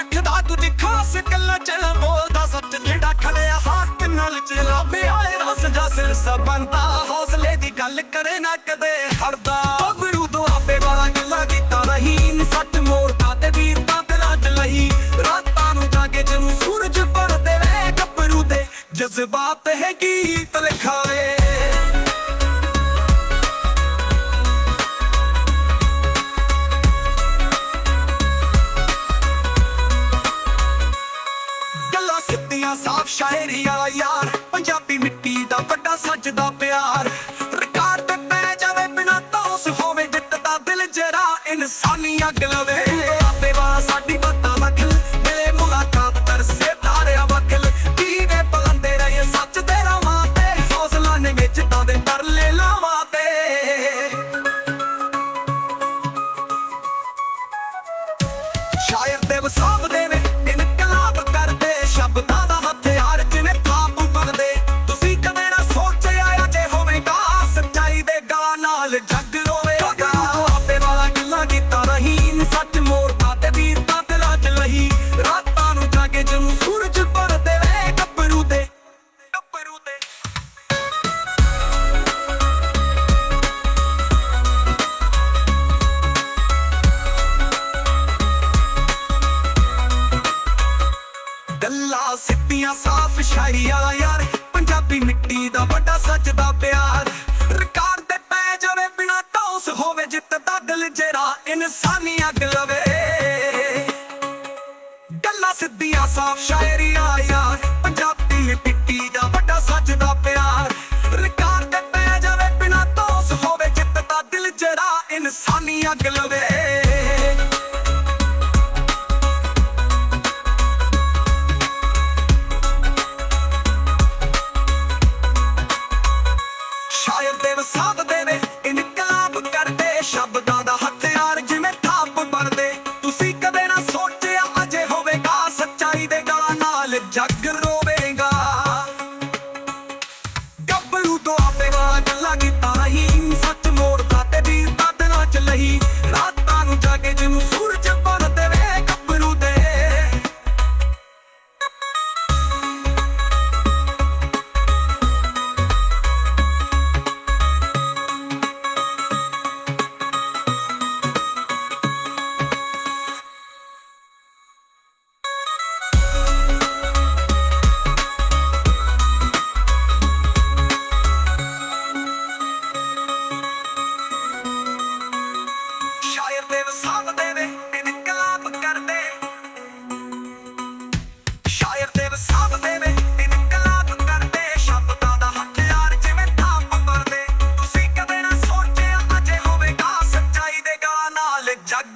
ਰੱਖਦਾ ਕੁਝ ਖਾਸ ਗੱਲਾਂ ਚ ਬੋਲਦਾ ਸੱਚ ਜਿਹੜਾ ਖੜਿਆ ਹੱਕ ਨਾਲ ਚਲਾਵੇ ਆਏ ਰਸ ਜਾ ਸਿਰ ਸਬੰਦਾ ਹੌਸਲੇ ਦੀ ਗੱਲ ਕਰੇ ਨਾ ਕਦੇ ਹਰਦਾ ਬਗਰੂ ਤੋਂ ਆਪੇ ਵਾਲਾ ਗੱਲਾਂ ਕੀਤਾ ਨਹੀਂ ਸੱਚ ਮੋਰਦਾ ਤੇ ਵੀਰਤਾ ਤੇ ਲੱਜ ਲਈ। ਰਾਤਾਂ ਨੂੰ ਜਾਗੇ ਜਿਹਨੂੰ ਸੂਰਜ ਪਰ ਦੇਵੇ ਗੱਭਰੂ ਦੇ ਜਜ਼ਬਾਤ ਹੈ ਗੀਤ ਲਿਖਾਏ। ਗੱਲਾਂ ਸਿੱਧੀਆਂ ਸਾਫ਼ ਸ਼ਾਇਰੀਆਂ ਯਾਰ। ਪੰਜਾਬੀ ਮਿੱਟੀ ਦਾ ਵੱਡਾ ਸੱਜਦਾ ਪਿਆਰ। ਰਿਕਾਰਡ ਤੇ ਪੈ ਜਾਵੇ ਬਿਨਾ ਤੋਸ ਹੋਵੇ ਜਿੱਤ ਦਾ ਦਿਲ ਜਰਾ ਇਨਸਾਨੀ ਅੱਗ ਲਵੇ। ਆਪੇ ਵਾ ਸਾਡੀ ਬਾਤਾਂ ਵਕਲ ਮਿਲੇ ਮੁਲਾਕਾਤ ਤਰਸੇ ਤਾਰਿਆ ਵਕਲ ਕੀਵੇਂ ਪਲੰਦੇ ਰਹੇ ਸੱਚ ਦੇ ਰਾਵਾਂ ਤੇ? ਹੌਸਲਾ ਨੇ ਵਿੱਚ ਤਾਂ ਦੇ ਤਰਲੇ ਲਾਵਾਂ ਤੇ। ਸ਼ਾਇਰ ਦੇ ਵਸਾਬ ਗੱਲਾਂ ਸਾਫ਼ ਸ਼ਾਇਰੀਆਂ ਯਾਰ, ਪੰਜਾਬੀ ਮਿੱਟੀ ਦਾ ਵੱਡਾ ਸੱਜਦਾ ਪਿਆਰ। ਰਿਕਾਰਡ ਤੇ ਪੈ ਜਾਵੇ ਬਿਨਾ ਟੌਸ ਹੋਵੇ, ਜਿੱਤ ਦਾ ਦਿਲ ਜਿਹੜਾ ਇਨਸਾਨੀ ਅੱਗ ਲਵੇ। ਗੱਲਾਂ ਸਿੱਧੀਆਂ, ਸਾਫ਼ ਸ਼ਾਇਰੀਆਂ ਯਾਰ, ਪੰਜਾਬੀ ਮਿੱਟੀ ਦਾ ਵੱਡਾ ਸੱਜਦਾ ਪਿਆਰ। ਰਿਕਾਰਡ ਤੇ ਪੈ ਜਾਵੇ ਬਿਨਾ ਟੌਸ ਹੋਵੇ, ਜਿੱਤ ਦਾ ਦਿਲ ਜਿਹੜਾ ਇਨਸਾਨੀ ਅੱਗ ਲਵੇ। ਸ਼ਾਇਰ ਦੇ ਇਨਕਲਾਬ ਕਰਦੇ। ਸ਼ਬਦਾਂ ਦਾ ਹਥਿਆਰ ਜਿਵੇਂ ਥਾਪ ਬਣਦੇ। ਤੁਸੀਂ ਕਦੇ ਨਾ ਸੋਚਿਆ ਅਜੇ ਹੋਵੇਗਾ, ਸੱਚਾਈ ਦੇ ਗਲਾਂ ਨਾਲ ਜੱਗ ਰੋਵੇਗਾ। ਗੱਭਰੂ ਤੋਂ ਆਪੇ ਵਾਲਾ ਗੱਲਾਂ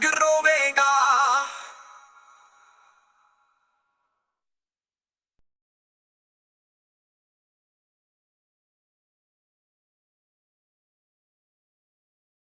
ਰੋਵੇਗਾ।